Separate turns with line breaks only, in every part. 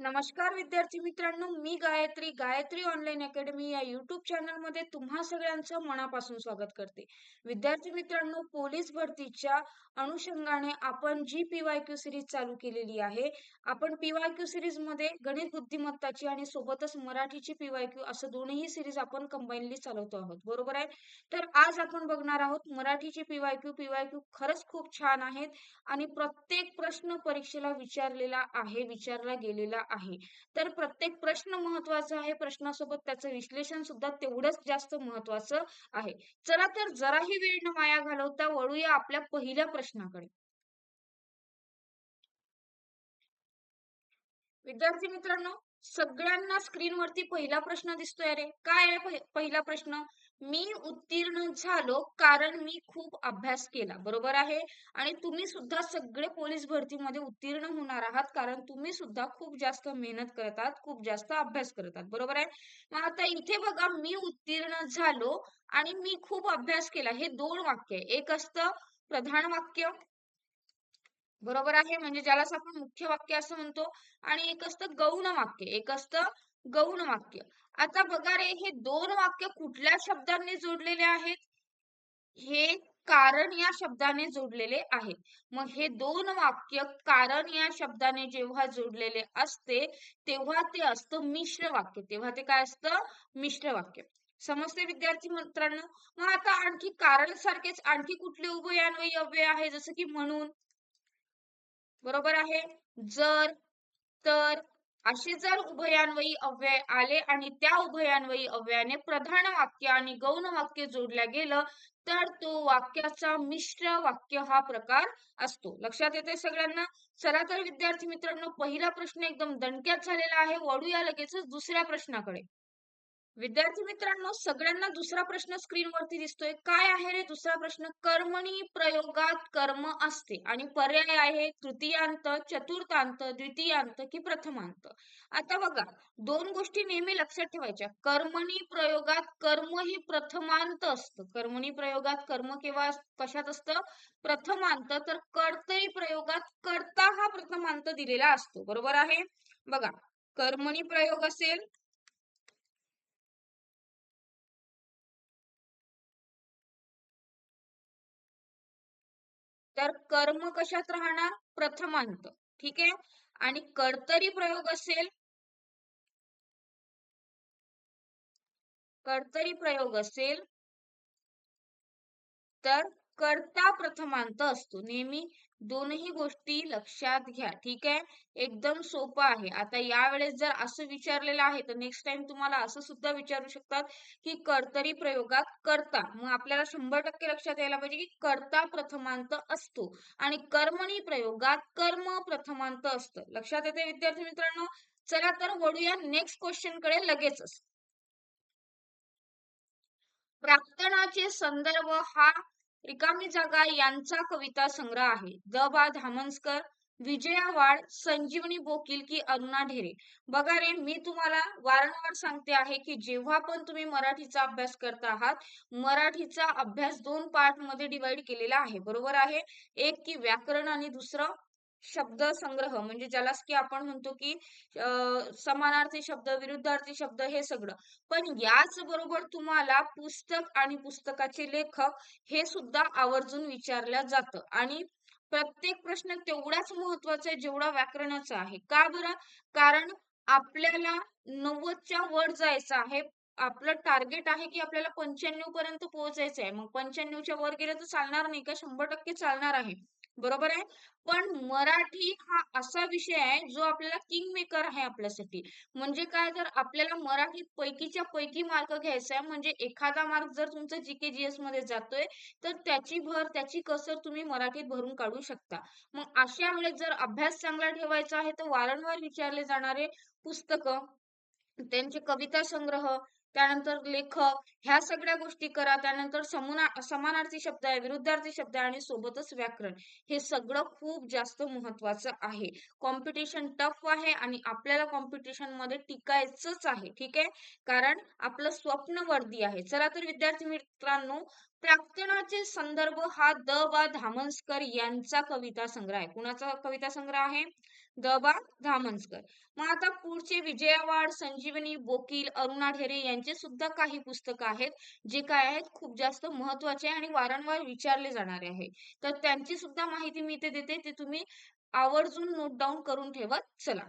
नमस्कार विद्यार्थी मित्रांनो मी गायत्री गायत्री ऑनलाईन अकॅडमी या युट्यूब चॅनलमध्ये तुम्हा सगळ्यांचं मनापासून स्वागत करते. विद्यार्थी मित्रांनो पोलीस भरतीच्या अनुषंगाने आपण G P Y Q series चालू केलेली आहे. आपण पीवाय क्यू सिरीजमध्ये गणित बुद्धिमत्ताची आणि सोबतच मराठीची पीवाय क्यू असं दोन्ही सिरीज आपण कंबाईनली चालवतो आहोत. बरोबर आहे? तर आज आपण बघणार आहोत मराठीची पीवायक्यू पीवायक्यू खरंच खूप छान आहेत आणि प्रत्येक प्रश्न परीक्षेला विचारलेला आहे विचारला गेलेला आहे. तर प्रत्येक प्रश्न महत्त्वाचा आहे प्रश्नासोबत त्याचं विश्लेषण सुद्धा तेवढंच जास्त महत्वाचं आहे. चला तर जराही वेळ न माया घालवता वळूया आपल्या पहिल्या प्रश्नाकडे. विद्यार्थी मित्रांनो सगळ्यांना स्क्रीनवरती पहिला प्रश्न दिसतोय अरे. काय आहे पहिला प्रश्न? मी उत्तीर्ण झालो कारण मी खूप अभ्यास केला. बरोबर आहे? आणि तुम्ही सुद्धा सगळे पोलीस भरतीमध्ये उत्तीर्ण होणार आहात कारण तुम्ही सुद्धा खूप जास्त मेहनत करतात खूप जास्त अभ्यास करतात बरोबर आहे? मग आता इथे बघा मी उत्तीर्ण झालो आणि मी खूप अभ्यास केला. हे दोन वाक्य आहे. एक असतं प्रधान वाक्य बरोबर आहे. म्हणजे ज्याला आपण मुख्य वाक्य असं म्हणतो आणि एक असतं गौण वाक्य एक असतं गौण वाक्य. आता बघा रे हे दोन वाक्य कुठल्या शब्दांनी जोडलेले आहेत? हे कारण या शब्दाने जोडलेले आहे. मग हे दोन वाक्य कारण या शब्दाने जेव्हा जोडलेले असते तेव्हा ते असतं मिश्र वाक्य. तेव्हा ते काय असतं? मिश्र वाक्य. समजते विद्यार्थी मित्रांनो? मग आता आणखी कारण सारखेच आणखी कुठले उभयान्वयी अव्यय आहे? जसं की म्हणून. बरोबर आहे? जर तर असे जर उभयान्वयी अव्यय आले आणि त्या उभयान्वयी अव्ययाने प्रधान वाक्य आणि गौण वाक्य जोडल्या गेलं तर तो वाक्याचा मिश्र वाक्य हा प्रकार असतो. लक्षात येते सगळ्यांना? चला तर विद्यार्थी मित्रांनो पहिला प्रश्न एकदम दणक्यात झालेला आहे. वळूया लगेचच दुसऱ्या प्रश्नाकडे. विद्यार्थी मित्रांनो सगळ्यांना दुसरा प्रश्न स्क्रीनवरती दिसतोय. काय आहे रे दुसरा प्रश्न? कर्मणी प्रयोगात कर्म असते आणि पर्याय आहे तृतीयांत चतुर्थांत द्वितीयांत की प्रथमांत. आता बघा दोन गोष्टी नेहमी लक्षात ठेवायच्या. कर्मणी प्रयोगात कर्म ही प्रथमांत असतं. कर्मणी प्रयोगात कर्म केव्हा कशात असतं? प्रथमांत. तर कर्तरी प्रयोगात कर्ता हा प्रथमांत दिलेला असतो. बरोबर आहे? बघा कर्मणी प्रयोग असेल तर कर्म कशात राहणार? प्रथमांत. ठीक आहे? आणि कर्तरी प्रयोग असेल? कर्तरी प्रयोग असेल? तर कर्ता प्रथमांत असतो. नेहमी दोनही गोष्टी लक्षात घ्या ठीक आहे? एकदम सोपं आहे. आता यावेळेस जर असं विचारलेलं आहे तर नेक्स्ट टाइम तुम्हाला असं सुद्धा विचारू शकतात की कर्तरी प्रयोगात करता. मग आपल्याला शंभर टक्के लक्षात यायला पाहिजे की कर्ता प्रथमांत असतो आणि कर्मणी प्रयोगात कर्म प्रथमांत असतं. लक्षात येते विद्यार्थी मित्रांनो? चला तर वळूया नेक्स्ट क्वेश्चनकडे लगेचच. प्राक्तनाचे संदर्भ हा रिकामी जागा यांचा कविता संग्रह आहे. द बा धामनस्कर विजया वाड संजीवनी बोकील की अरुणा ढेरे. बघा रे मी तुम्हाला वारंवार सांगते आहे की जेव्हा पण तुम्ही मराठीचा अभ्यास करता आहात मराठीचा अभ्यास दोन पार्टमध्ये डिवाइड केलेला आहे. बरोबर आहे? एक की व्याकरण आणि दुसरं शब्द संग्रह म्हणजे ज्याला की आपण म्हणतो की समानार्थी शब्द विरुद्धार्थी शब्द हे सगळं. पण याच बरोबर तुम्हाला पुस्तक आणि पुस्तकाचे लेखक हे सुद्धा आवर्जून विचारल्या जातं. आणि प्रत्येक प्रश्न तेवढाच महत्त्वाचा आहे जेवढा व्याकरणाचा आहे. का बरं? कारण आपल्याला नव्वदच्या वर जायचं आहे आपलं टार्गेट आहे की आपल्याला पंच्याण्णव पर्यंत पोहोचायचं आहे. मग पंच्याण्णवच्या वर गेलं तर चालणार नाही का? शंभर टक्के चालणार आहे. बरोबर आहे? पण मराठी हा असा विषय आहे जो आपल्याला किंग मेकर आहे आपल्यासाठी. म्हणजे काय? तर आपल्याला मराठी पैकीच्या पैकी मार्क घ्यायचा आहे म्हणजे एखादा मार्क जर तुमचा जीके जीएसमध्ये जातोय तर त्याची भर त्याची कसर तुम्ही मराठीत भरून काढू शकता. मग अशा वेळेस जर अभ्यास चांगला ठेवायचा आहे तर वारंवार विचारले जाणारे पुस्तकं त्यांचे कविता संग्रह त्यानंतर लेखक ह्या सगळ्या गोष्टी करा. त्यानंतर समानार्थी शब्द आहे विरुद्धार्थी शब्द आहे आणि सोबतच व्याकरण. हे सगळं खूप जास्त महत्वाचं आहे. कॉम्पिटिशन टफ आहे आणि आपल्याला कॉम्पिटिशनमध्ये टिकायचंच आहे. ठीक आहे? कारण आपलं स्वप्न वर्दी आहे. चला तर विद्यार्थी मित्रांनो प्राक्तनाचे संदर्भ हा द. बा धामस्कर यांचा कविता संग्रह आहे. कुणाचा कविता संग्रह आहे? द बा धामणकर मग आता पुढचे विजयावाड संजीवनी बोकील अरुणा ढेरे यांचे सुद्धा काही पुस्तक आहेत जे काय आहेत खूप जास्त महत्त्वाचे आणि वारंवार विचारले जाणारे आहे. तर त्यांची सुद्धा माहिती मी इथे देते ते तुम्ही आवर्जून नोट डाऊन करून ठेवत चला.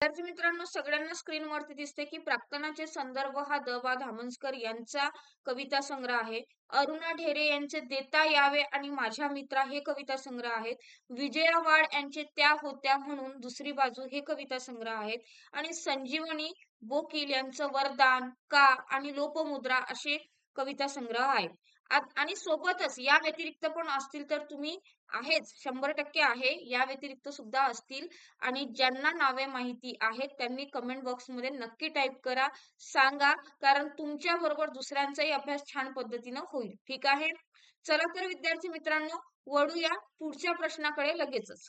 विद्यार्थी मित्रांनो सगळ्यांना स्क्रीनवरती दिसते की प्राक्तनाचे संदर्भ हा द बा धामणकर यांचा कविता संग्रह आहे. अरुणा ढेरे यांचे देता यावे आणि माझ्या मित्रा हे कविता संग्रह आहेत. विजया वाड यांचे त्या होत्या म्हणून दुसरी बाजू हे कविता संग्रह आहेत. आणि संजीवनी बोकील यांचं वरदान का आणि लोपमुद्रा असे कविता संग्रह आहेत. आणि सोबतच या व्यतिरिक्त पण असतील तर तुम्ही आहेच शंभर टक्के आहे या व्यतिरिक्त सुद्धा असतील. आणि ज्यांना नावे माहिती आहेत त्यांनी कमेंट बॉक्समध्ये नक्की टाईप करा सांगा कारण तुमच्या बरोबर दुसऱ्यांचाही अभ्यास छान पद्धतीनं होईल. ठीक आहे? चला तर विद्यार्थी मित्रांनो वळूया पुढच्या प्रश्नाकडे लगेचच.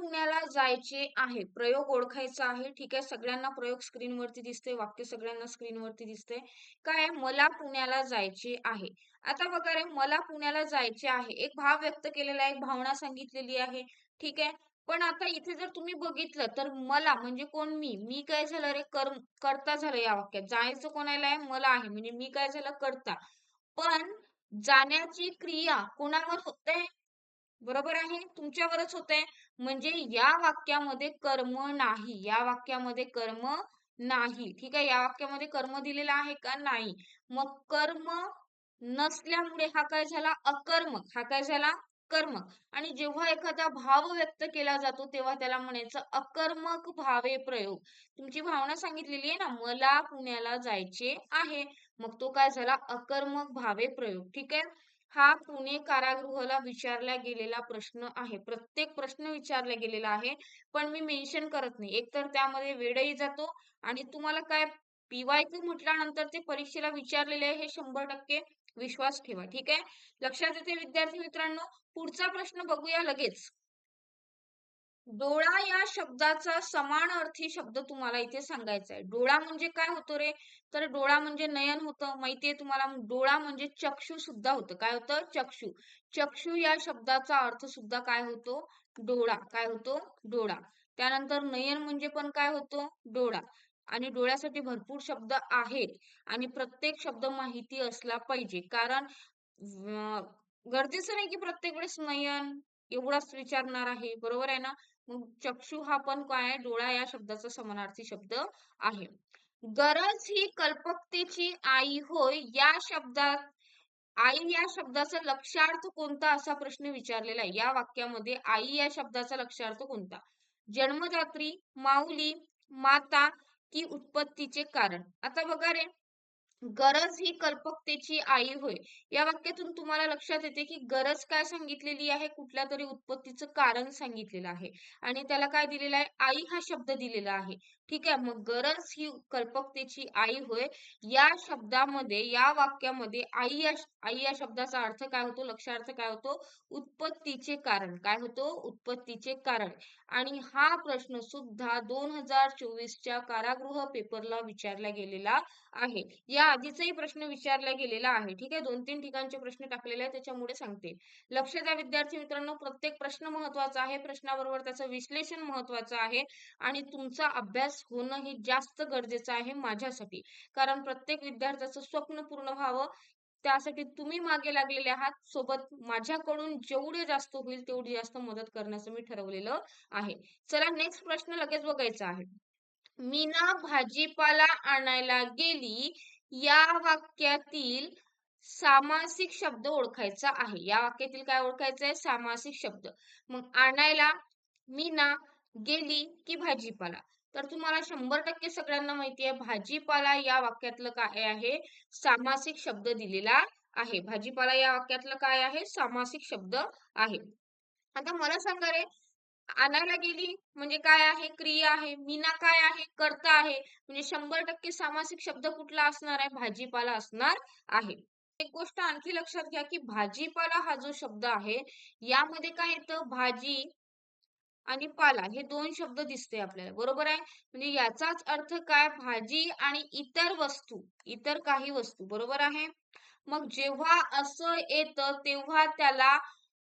पुण्याला जायचे आहे. प्रयोग ओळखायचा आहे. ठीक आहे. सगळ्यांना प्रयोग स्क्रीनवरती दिसते वाक्य सगळ्यांना स्क्रीनवरती दिसते काय? मला पुण्याला जायचे आहे. आता बघा रे मला पुण्याला जायचे आहे. एक भाव व्यक्त केलेला आहे. एक भावना सांगितलेली आहे. ठीक आहे. पण आता इथे जर तुम्ही बघितलं तर मला म्हणजे कोण? मी. मी काय झालं रे? कर करता झालं या वाक्यात. जायचं कोणाला आहे? मला आहे. म्हणजे मी काय झालं? करता. पण जाण्याची क्रिया कोणावर होते? बरोबर आहे? तुमच्यावरच होते. म्हणजे या वाक्यामध्ये कर्म नाही. या वाक्यामध्ये कर्म नाही. ठीक आहे? या वाक्यामध्ये कर्म दिलेला आहे का? नाही. मग कर्म नसल्यामुळे हा काय झाला? अकर्मक हा काय झाला? कर्म. आणि जेव्हा एखादा भाव व्यक्त केला जातो तेव्हा त्याला म्हणायचं अकर्मक भावे प्रयोग. तुमची भावना सांगितलेली आहे ना? मला पुण्याला जायचे आहे. मग तो काय झाला? अकर्मक भावे प्रयोग. ठीक आहे? हा पुणे कारागृहाला विचारला गेलेला प्रश्न आहे. प्रत्येक प्रश्न विचारला गेलेला आहे पण मी मेन्शन करत नाही. एकतर त्यामध्ये वेळही जातो आणि तुम्हाला काय पीवायक्यू म्हटल्यानंतर ते परीक्षेला विचारलेले आहे हे शंभर टक्के विश्वास ठेवा. ठीक आहे? लक्षात येते विद्यार्थी मित्रांनो पुढचा प्रश्न बघूया लगेच. डोळा या शब्दाचा समान अर्थी शब्द तुम्हाला इथे सांगायचा आहे. डोळा म्हणजे काय होतो रे? तर डोळा म्हणजे नयन होतं माहितीये तुम्हाला? डोळा म्हणजे चक्षु सुद्धा होतं. काय होतं? चक्षु. चक्षु या शब्दाचा अर्थ सुद्धा काय होतो? डोळा. काय होतो? डोळा. त्यानंतर नयन म्हणजे पण काय होतो? डोळा. आणि डोळ्यासाठी भरपूर शब्द आहेत आणि प्रत्येक शब्द माहिती असला पाहिजे. कारण गरजेचं नाही की प्रत्येक वेळेस नयन. एवढाच विचारणार आहे. बरोबर आहे ना? मग चक्षु हा पण काय? आहे डोळा या शब्दाचा समानार्थी शब्द आहे. गरज ही कल्पकतेची आई होय या शब्दात आई या शब्दाचा लक्षार्थ कोणता असा प्रश्न विचारलेला आहे? या वाक्यामध्ये आई या शब्दाचा लक्षार्थ कोणता? जन्मदात्री माऊली माता की उत्पत्तीचे कारण. आता बघा रे गरज ही कल्पकतेची आई होय. या वाक्यातून तुम्हाला लक्षात येते की गरज काय सांगितलेली आहे कुठल्या तरी उत्पत्तीचं कारण सांगितलेलं आहे. आणि त्याला काय दिलेलं आहे? आई हा शब्द दिलेला आहे. ठीक आहे मग गरज ही कल्पकतेची आई होय. या शब्दामध्ये या वाक्यामध्ये आई या आई या शब्दाचा अर्थ काय होतो? लक्षार्थ काय होतो? उत्पत्तीचे कारण. काय होतो? उत्पत्तीचे कारण. आणि हा प्रश्न सुद्धा दोन हजार चोवीसच्या कारागृह पेपरला विचारला गेलेला आहे. या आधीचाही प्रश्न विचारला गेलेला आहे. ठीक आहे दोन तीन ठिकाणचे प्रश्न टाकलेले आहेत त्याच्यामुळे सांगते. लक्ष द्या विद्यार्थी मित्रांनो प्रत्येक प्रश्न महत्त्वाचा आहे. प्रश्नाबरोबर त्याचं विश्लेषण महत्वाचं आहे. आणि तुमचा अभ्यास होणं हे जास्त गरजेचं आहे माझ्यासाठी. कारण प्रत्येक विद्यार्थ्याचं स्वप्न पूर्ण व्हावं त्यासाठी तुम्ही मागे लागलेले आहात. सोबत माझ्याकडून जेवढे जास्त होईल तेवढी जास्त मदत करण्याचं मी ठरवलेलं आहे. चला नेक्स्ट प्रश्न लगेच बघायचा आहे. मीना भाजीपाला आणायला गेली या वाक्यातील सामासिक शब्द ओळखायचा आहे. या वाक्यातील काय ओळखायचं आहे सामासिक शब्द. मग आणायला मीना गेली की भाजीपाला? तर तुम्हाला शंभर टक्के सगळ्यांना माहिती आहे भाजीपाला या वाक्यातलं काय आहे? सामासिक शब्द दिलेला आहे. भाजीपाला या वाक्यातलं काय आहे? सामासिक शब्द आहे. आता मला सांगा रे आणायला गेली म्हणजे काय आहे? क्रिया आहे मीना काय आहे? करता आहे. म्हणजे शंभर टक्के सामासिक शब्द कुठला असणार आहे? भाजीपाला असणार आहे. एक गोष्ट आणखी लक्षात घ्या की भाजीपाला हा जो शब्द आहे यामध्ये काय येतं? भाजी आणि पाला हे दोन शब्द दिसते आपल्याला. बरोबर आहे? म्हणजे याचाच अर्थ काय? भाजी आणि इतर वस्तू इतर काही वस्तू. बरोबर आहे? मग जेव्हा असं येतं तेव्हा त्याला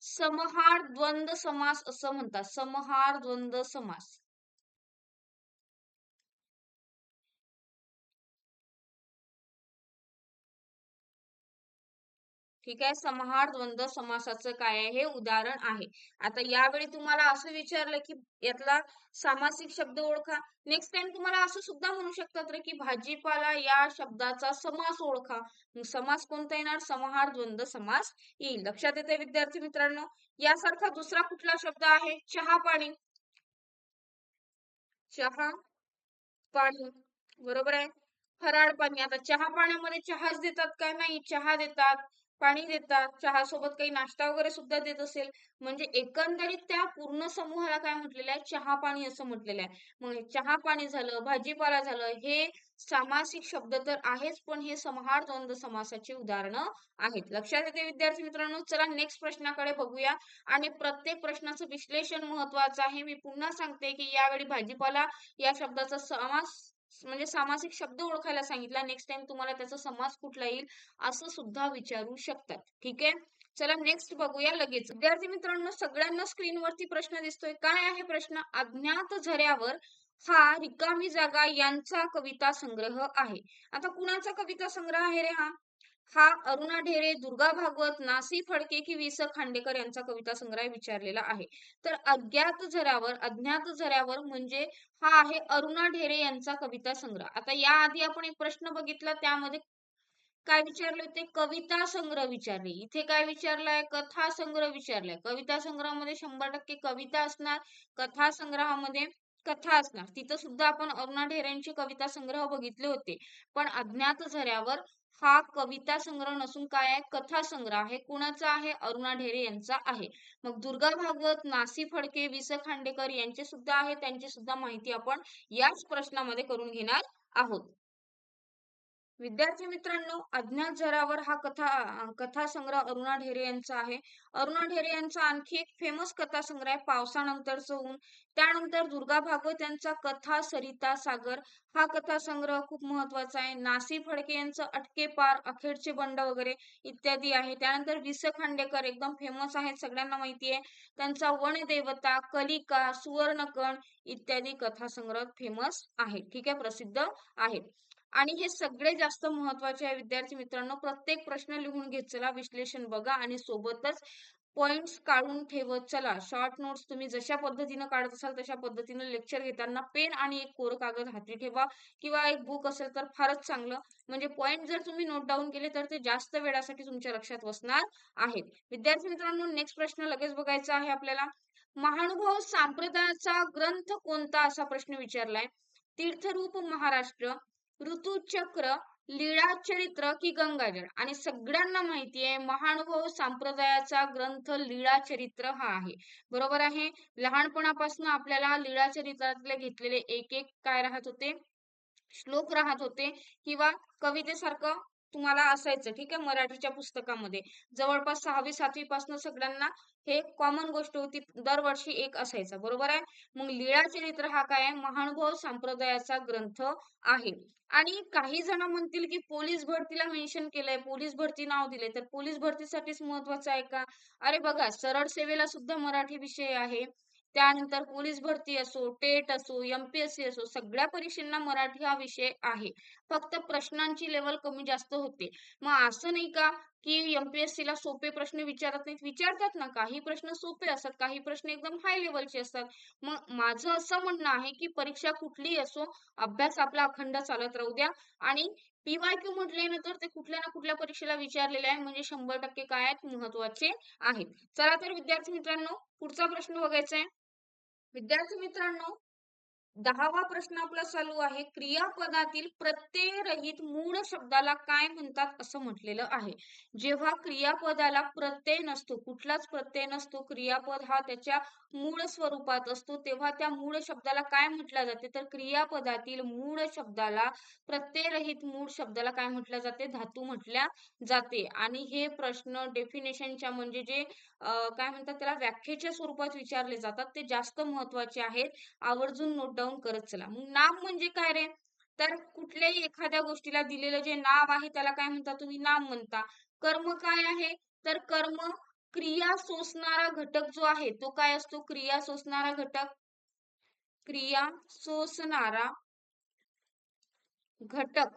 समहार द्वंद्व समास असं म्हणतात. समहार द्वंद्व समास. ठीक आहे? समाहार द्वंद्व समासाचं काय आहे? हे उदाहरण आहे. आता यावेळी तुम्हाला असं विचारलं की यातला सामासिक शब्द ओळखा. नेक्स्ट टाइम तुम्हाला असं सुद्धा म्हणू शकतात रे की भाजीपाला या शब्दाचा समास ओळखा. समास कोणता येणार? समाहार द्वंद्व समास येईल. लक्षात येते विद्यार्थी मित्रांनो? यासारखा दुसरा कुठला शब्द आहे? चहा पाणी. चहा पाणी. बरोबर आहे? फराळ पाणी. आता चहा पाण्यामध्ये चहाच देतात का नाही. चहा देतात. पाणी देतात चहा सोबत काही नाश्ता वगैरे सुद्धा देत असेल. म्हणजे एकंदरीत त्या पूर्ण समूहाला काय म्हटलेलं आहे? चहा पाणी असं म्हटलेलं आहे. मग चहा पाणी झालं भाजीपाला झालं हे सामासिक शब्द तर आहेच पण हे समहार द्वंद्व समासाची उदाहरणं आहेत. लक्षात येते विद्यार्थी मित्रांनो? चला नेक्स्ट प्रश्नाकडे बघूया. आणि प्रत्येक प्रश्नाचं विश्लेषण महत्वाचं आहे. मी पुन्हा सांगते की यावेळी भाजीपाला या शब्दाचा समास म्हणजे सामासिक शब्द ओळखायला सांगितला. नेक्स्ट टाइम तुम्हाला त्याचा समास कुठला येईल असं सुद्धा विचारू शकतात. ठीक आहे? चला नेक्स्ट बघूया लगेच. विद्यार्थी मित्रांनो सगळ्यांना स्क्रीनवरती प्रश्न दिसतोय. काय आहे प्रश्न? अज्ञात झऱ्यावर हा रिकामी जागा यांचा कविता संग्रह आहे. आता कुणाचा कविता संग्रह आहे रे हा? हा अरुणा ढेरे दुर्गा भागवत नासी फडके की वि स खांडेकर यांचा कविता संग्रह विचारलेला आहे. तर अज्ञात झऱ्यावर अज्ञात झऱ्यावर म्हणजे हा आहे अरुणा ढेरे यांचा कविता संग्रह. आता याआधी आपण एक प्रश्न बघितला त्यामध्ये काय विचारले होते? कविता संग्रह विचारले. इथे काय विचारलाय? कथा संग्रह विचारलाय. कविता संग्रहामध्ये शंभर टक्के कविता असणार कथा संग्रहामध्ये कथा असणार. तिथं सुद्धा आपण अरुणा ढेरेंचे कविता संग्रह बघितले होते. पण अज्ञात झऱ्यावर हा कविता संग्रह नसून काय आहे? कथा संग्रह आहे. कुणाचा आहे? अरुणा ढेरे यांचा आहे. मग दुर्गा भागवत नासी फडके वि स खांडेकर यांचे सुद्धा आहे. त्यांची सुद्धा माहिती आपण याच प्रश्नामध्ये करून घेणार आहोत. विद्यार्थी मित्रांनो अज्ञात झरावर हा कथा कथा संग्रह अरुणा ढेरे यांचा आहे. अरुणा ढेरे यांचा आणखी एक फेमस कथा संग्रह आहे पावसानंतरचं ऊन. त्यानंतर दुर्गा भागवत यांचा कथा सरिता सागर. हा कथा संग्रह खूप महत्त्वाचा आहे. नासी फडके यांचं अटके पार अखेरचे बंड वगैरे इत्यादी आहे. त्यानंतर विस खांडेकर एकदम फेमस आहेत सगळ्यांना माहिती आहे. त्यांचा वनदेवता कलिका सुवर्णकण इत्यादी कथा संग्रह फेमस आहे ठीक आहे प्रसिद्ध आहे आणि हे सगळे जास्त महत्त्वाचे आहे विद्यार्थी मित्रांनो. प्रत्येक प्रश्न लिहून घेत चला विश्लेषण बघा आणि सोबतच पॉइंट्स काढून ठेवत चला. शॉर्ट नोट्स तुम्ही जशा पद्धतीने काढत असाल तशा पद्धतीने लेक्चर घेताना पेन आणि एक कोर कागद हाती ठेवा किंवा एक बुक असेल तर फारच चांगलं. म्हणजे पॉइंट जर तुम्ही नोट डाऊन केले तर ते जास्त वेळासाठी तुमच्या लक्षात बसणार आहेत. विद्यार्थी मित्रांनो नेक्स्ट प्रश्न लगेच बघायचा आहे आपल्याला. महानुभाव संप्रदायाचा ग्रंथ कोणता असा प्रश्न विचारलाय? तीर्थरूप महाराष्ट्र. ऋतुचक्र लीळा चरित्र की गंगाजळ आणि सगळ्यांना माहिती आहे महानुभव संप्रदायाचा ग्रंथ लीळा चरित्र हा आहे. बरोबर आहे? लहानपणापासून आपल्याला लीळा चरित्रातले घेतलेले एक एक काय राहत होते? श्लोक राहत होते किंवा कवितेसारखं तुम्हाला असायचं ठीक आहे? मराठीच्या पुस्तकामध्ये. जवळपास सहावी सातवी पासून सगळ्यांना हे कॉमन गोष्ट होती. दरवर्षी एक असायचा. बरोबर आहे? मग लीळा चरित्र हा काय? महानुभव संप्रदायाचा ग्रंथ आहे. आणि काही जण म्हणतील की पोलीस भरतीला मेन्शन केलंय. पोलीस भरती नाव दिले तर पोलीस भरतीसाठीच महत्वाचं आहे का? अरे बघा सरळ सेवेला सुद्धा मराठी विषय आहे. त्यानंतर पोलीस भरती असो टेट असो एमपीएससी असो सगळ्या परीक्षांना मराठी हा विषय आहे. फक्त प्रश्नांची लेवल कमी जास्त होते. मग असं नाही का की एमपीएससी ला सोपे प्रश्न विचारत नाहीत? विचारतात ना काही प्रश्न सोपे असतात काही प्रश्न एकदम हाय लेवलचे असतात. मग माझं असं म्हणणं आहे की परीक्षा कुठलीही असो अभ्यास आपला अखंड चालत राहू द्या. आणि पीवायक्यू म्हटले ना तर ते कुठल्या ना कुठल्या परीक्षेला विचारलेले आहे म्हणजे शंभर टक्के काय आहेत महत्त्वाचे आहेत. चला तर विद्यार्थी मित्रांनो पुढचा प्रश्न बघायचा आहे. विद्यार्थी मित्रांनो दहावा प्रश्न आपला चालू आहे. क्रियापदातील प्रत्ययरहित मूळ शब्दाला काय म्हणतात असं म्हटलेलं आहे. जेव्हा क्रियापदाला प्रत्यय नसतो कुठलाच प्रत्यय नसतो क्रियापद हा त्याच्या मूळ स्वरूपात असतो तेव्हा त्या मूळ शब्दाला काय म्हटलं जाते? तर क्रियापदातील मूळ शब्दाला प्रत्ययरहित मूळ शब्दाला काय म्हटलं जाते? धातू म्हटल्या जाते. आणि हे प्रश्न डेफिनेशनच्या म्हणजे जे काय म्हणतात त्याला व्याख्येच्या स्वरूपात विचारले जातात. ते जास्त महत्त्वाचे आहेत. आवर्जून नोट डाऊन करत चला. मग नाम म्हणजे काय रे? तर कुठल्याही एखाद्या गोष्टीला दिलेलं जे नाव आहे त्याला काय म्हणता तुम्ही? नाम म्हणता. कर्म काय आहे? तर कर्म क्रिया सोसणारा घटक जो आहे तो काय असतो? क्रिया सोसणारा घटक? क्रिया सोसणारा घटक.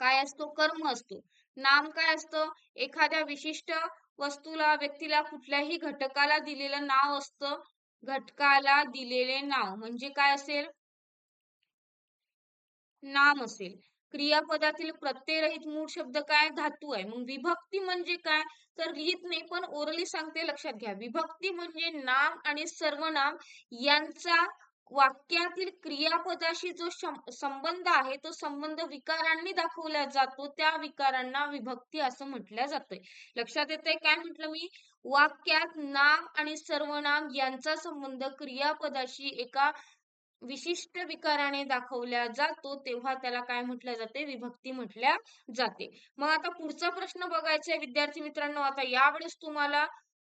काय असतो? कर्म असतो. नाम काय असतं? एखाद्या विशिष्ट वस्तूला व्यक्तीला कुठल्याही घटकाला दिलेलं नाव असतं. घटकाला दिलेले नाव म्हणजे काय असेल? नाम असेल. क्रियापदातील प्रत्ययरहित मूळ शब्द काय? धातू आहे. मग विभक्ती म्हणजे काय? तर लिहित नाही पण ओरली सांगते लक्षात घ्या. विभक्ती म्हणजे नाम आणि सर्वनाम यांचा वाक्यातील क्रियापदाशी जो संबंध आहे तो संबंध विकारांनी दाखवला जातो त्या विकारांना विभक्ती असं म्हटलं जातंय. लक्षात येते काय म्हटलं मी? वाक्यात नाम आणि सर्वनाम यांचा संबंध क्रियापदाशी एका विशिष्ट विकाराने दाखवल्या जातो तेव्हा त्याला काय म्हटलं जाते? विभक्ती म्हटल्या जाते. मग आता पुढचा प्रश्न बघायचा विद्यार्थी मित्रांनो. आता यावेळेस तुम्हाला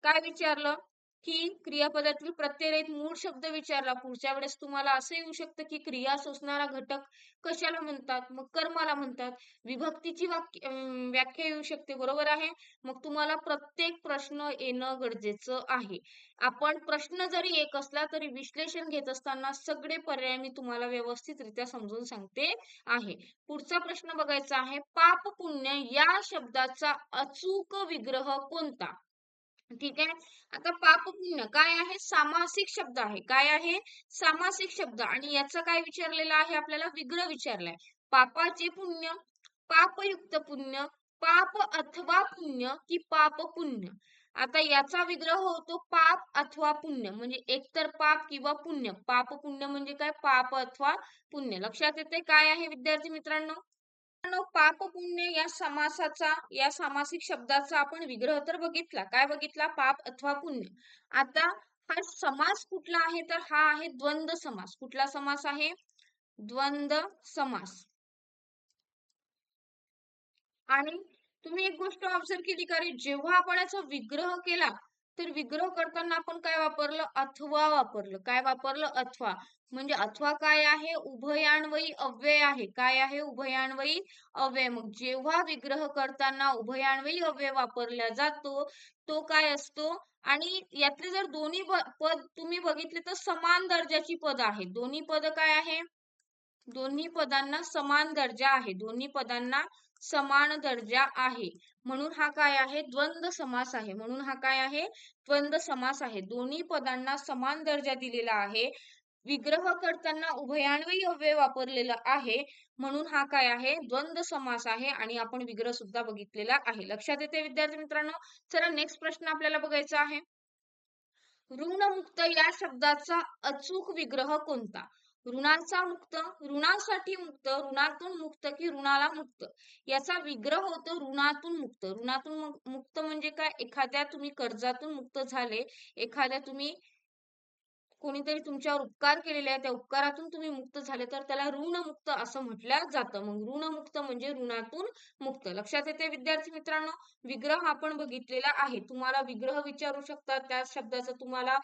काय विचारलं? की क्रियापदातील प्रत्ययरहित मूळ शब्द विचारला. पुढच्या वेळेस तुम्हाला असं येऊ शकतं की क्रिया सोसणारा घटक कशाला म्हणतात? मग कर्माला म्हणतात. विभक्तीची वाक्य व्याख्या येऊ शकते. बरोबर आहे? मग तुम्हाला प्रत्येक प्रश्न येणं गरजेचं आहे. आपण प्रश्न जरी एक असला तरी विश्लेषण घेत असताना सगळे पर्याय मी तुम्हाला व्यवस्थितरित्या समजून सांगते आहे. पुढचा प्रश्न बघायचा आहे. पाप पुण्य या शब्दाचा अचूक विग्रह कोणता? ठीक आहे. आता पाप पुण्य काय आहे? सामासिक शब्द आहे. काय आहे? सामासिक शब्द. आणि याचा काय विचारलेला आहे आपल्याला? विग्रह विचारलाय. पापाचे पुण्य पापयुक्त पुण्य पाप अथवा पुण्य कि पाप पुण्य. आता याचा विग्रह होतो पाप अथवा पुण्य. म्हणजे एकतर पाप किंवा पुण्य. पाप पुण्य म्हणजे काय? पाप अथवा पुण्य. लक्षात येते काय आहे विद्यार्थी मित्रांनो? पाप पुण्य या समासाचा या सामासिक शब्दाचा आपण विग्रह तर बघितला. काय बघितला? पाप अथवा पुण्य. आता हा समास कुठला आहे? तर हा आहे द्वंद्व समास. कुठला समास आहे? द्वंद्व समास. आणि तुम्ही एक गोष्ट ऑब्झर्व केली का जेव्हा आपण याचा विग्रह केला तर विग्रह करताना आपण काय वापरलं? अथवा वापरलं. काय वापरलं? अथवा. म्हणजे अथवा काय आहे? उभयान्वयी अव्यय आहे. काय आहे? उभयान्वयी अव्यय. मग जेव्हा विग्रह करताना उभयान्वयी अव्यय वापरला जातो तो काय असतो? आणि यातले जर दोन्ही पद तुम्ही बघितले तर समान दर्जाची पद आहेत. दोन्ही पद काय आहे? दोन्ही पदांना समान दर्जा आहे. दोन्ही पदांना समान दर्जा आहे. म्हणून हा काय आहे? द्वंद्व समास आहे. म्हणून हा काय आहे? द्वंद्व समास आहे. दोन्ही पदांना समान दर्जा दिलेला आहे. विग्रह करताना उभयान्वयी अव्यय वापरलेला आहे. म्हणून हा काय आहे? द्वंद्व समास आहे आणि आपण विग्रह सुद्धा बघितलेला आहे. लक्षात येते विद्यार्थी मित्रांनो? चला नेक्स्ट प्रश्न आपल्याला बघायचा आहे. ऋणमुक्त या शब्दाचा अचूक विग्रह कोणता? ऋणाचा मुक्त ऋणासाठी मुक्त ऋणातून मुक्त की ऋणाला मुक्त? याचा विग्रह होतो ऋणातून मुक्त. ऋणातून मुक्त म्हणजे काय? एखाद्या तुम्ही कर्जातून मुक्त झाले एखाद्या तुम्ही कोणीतरी तुमच्यावर उपकार केलेले आहे त्या उपकारातून तुम्ही मुक्त झाले तर त्याला ऋणमुक्त असं म्हटलं जातं. मग ऋणमुक्त म्हणजे ऋणातून मुक्त. लक्षात येते विद्यार्थी मित्रांनो? विग्रह आपण बघितलेला आहे. तुम्हाला विग्रह विचारू शकतात. त्या शब्दाचं तुम्हाला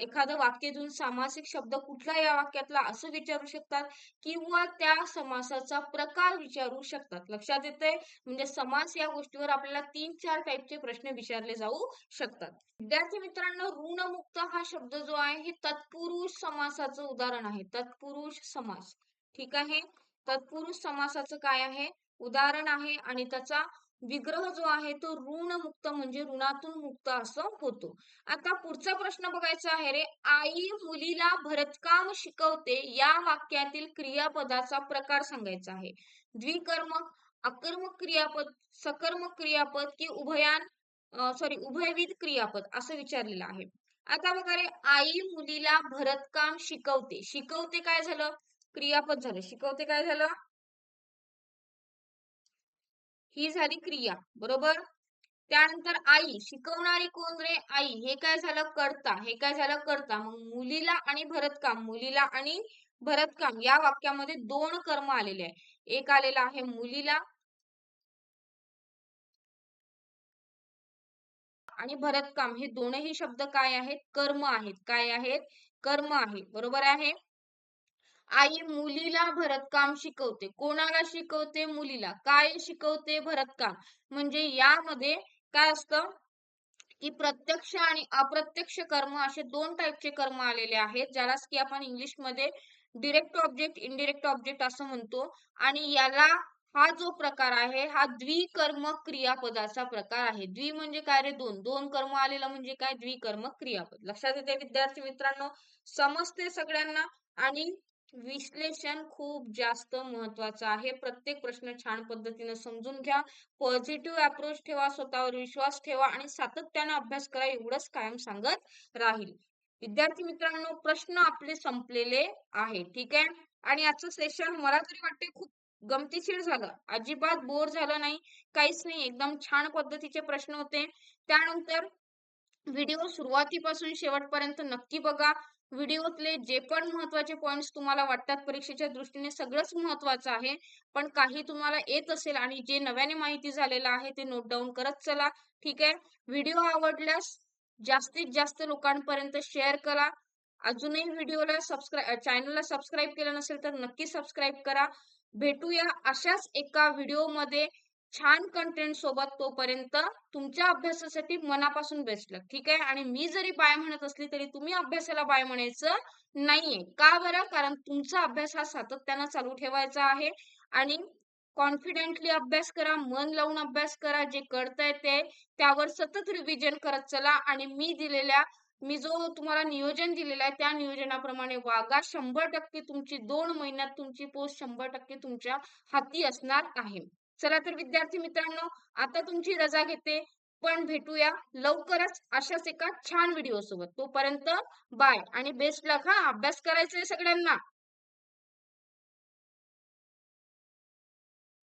एखादं वाक्य देऊन सामासिक शब्द कुठला या वाक्यातला असं विचारू शकतात किंवा त्या समासाचा प्रकार विचारू शकतात. लक्षात येते म्हणजे समास या गोष्टीवर आपल्याला तीन चार टाईपचे प्रश्न विचारले जाऊ शकतात. विद्यार्थी मित्रांनो ऋणमुक्त हा शब्द जो आहे हे तत्पुरुष समासाचं उदाहरण आहे. तत्पुरुष समास. ठीक आहे? तत्पुरुष समासाचं काय आहे? उदाहरण आहे आणि त्याचा विग्रह जो आहे तो ऋण मुक्त म्हणजे ऋणातून मुक्त असं होतो. आता पुढचा प्रश्न बघायचा आहे रे. आई मुलीला भरतकाम शिकवते या वाक्यातील क्रियापदाचा प्रकार सांगायचा आहे. द्विकर्मक अकर्मक क्रियापद सकर्मक क्रियापद की उभयान सॉरी उभयविध क्रियापद असं विचारलेलं आहे. आता बघा रे आई मुलीला भरतकाम शिकवते. शिकवते काय झालं? क्रियापद झालं. शिकवते काय झालं? ही झाली क्रिया. बरोबर? त्यानंतर आई शिकवणारी कोण रे? आई. हे काय झालं? करता. हे काय झालं? करता. मग मुलीला आणि भरतकाम. मुलीला आणि भरतकाम. या वाक्यामध्ये दोन कर्म आलेले आहे एक आलेला आहे मुलीला आणि भरतकाम हे दोनही शब्द काय आहेत? कर्म आहेत. काय आहेत? कर्म आहे. बरोबर आहे? आई मुलीला भरतकाम शिकवते. कोणाला शिकवते? मुलीला. काय शिकवते भरतकाम? म्हणजे यामध्ये काय असतं? की प्रत्यक्ष आणि अप्रत्यक्ष कर्म असे दोन टाईपचे कर्म आलेले आहेत ज्यालाच की आपण इंग्लिशमध्ये डिरेक्ट ऑब्जेक्ट इनडिरेक्ट ऑब्जेक्ट असं म्हणतो. आणि याला हा जो प्रकार आहे हा द्विकर्म क्रियापदाचा प्रकार आहे. द्वि म्हणजे काय रे? दोन. दोन कर्म आलेला म्हणजे काय? द्विकर्म क्रियापद लक्षात येते विद्यार्थी मित्रांनो? समजते सगळ्यांना? आणि विश्लेषण खूप जास्त महत्वाचं आहे. प्रत्येक प्रश्न छान पद्धतीने समजून घ्या. पॉझिटिव्ह अप्रोच ठेवा स्वतःवर विश्वास ठेवा आणि सातत्याने अभ्यास करा एवढंच कायम सांगत राहील. विद्यार्थी मित्रांनो प्रश्न आपले संपलेले आहे ठीक आहे? आणि आजचं सेशन मला तरी वाटते खूप गमतीशीर झालं. अजिबात बोर झालं नाही. काहीच नाही. एकदम छान पद्धतीचे प्रश्न होते. त्यानंतर व्हिडिओ सुरुवातीपासून शेवटपर्यंत नक्की बघा. व्हिडिओतले जे पण महत्त्वाचे पॉइंट्स तुम्हाला वाटतात परीक्षेच्या दृष्टीने सगळंच महत्वाचं आहे. पण काही तुम्हाला येत असेल आणि जे नव्याने माहिती झालेलं आहे ते नोट डाऊन करत चला. ठीक आहे? व्हिडिओ आवडल्यास जास्तीत जास्त लोकांपर्यंत शेअर करा. अजूनही व्हिडिओला सबस्क्राईब चॅनलला सबस्क्राईब केलं नसेल तर नक्की सबस्क्राईब करा. भेटूया अशाच एका व्हिडिओमध्ये छान कंटेंट सोबत तोपर्यंत तुमच्या अभ्यासासाठी मनापासून बेस्ट ठीक आहे? आणि मी जरी बाय म्हणत असली तरी तुम्ही अभ्यासाला बाय म्हणायचं नाहीये. का बरं? कारण तुमचा अभ्यास हा सातत्यानं चालू ठेवायचा आहे आणि कॉन्फिडेंटली अभ्यास करा मन लावून अभ्यास करा जे कळतंय ते त्यावर सतत रिव्हिजन करत चला आणि मी दिलेल्या मी जो तुम्हाला नियोजन दिलेलं आहे त्या नियोजनाप्रमाणे वागा. शंभर टक्के तुमची दोन महिन्यात तुमची पोस्ट शंभर टक्के तुमच्या हाती असणार आहे. चला तर विद्यार्थी मित्रांनो आता तुमची रजा घेते. पण भेटूया लवकरच अशाच एका छान व्हिडिओ सोबत. तोपर्यंत बाय आणि बेस्ट लक हा. अभ्यास करायचा सगळ्यांना.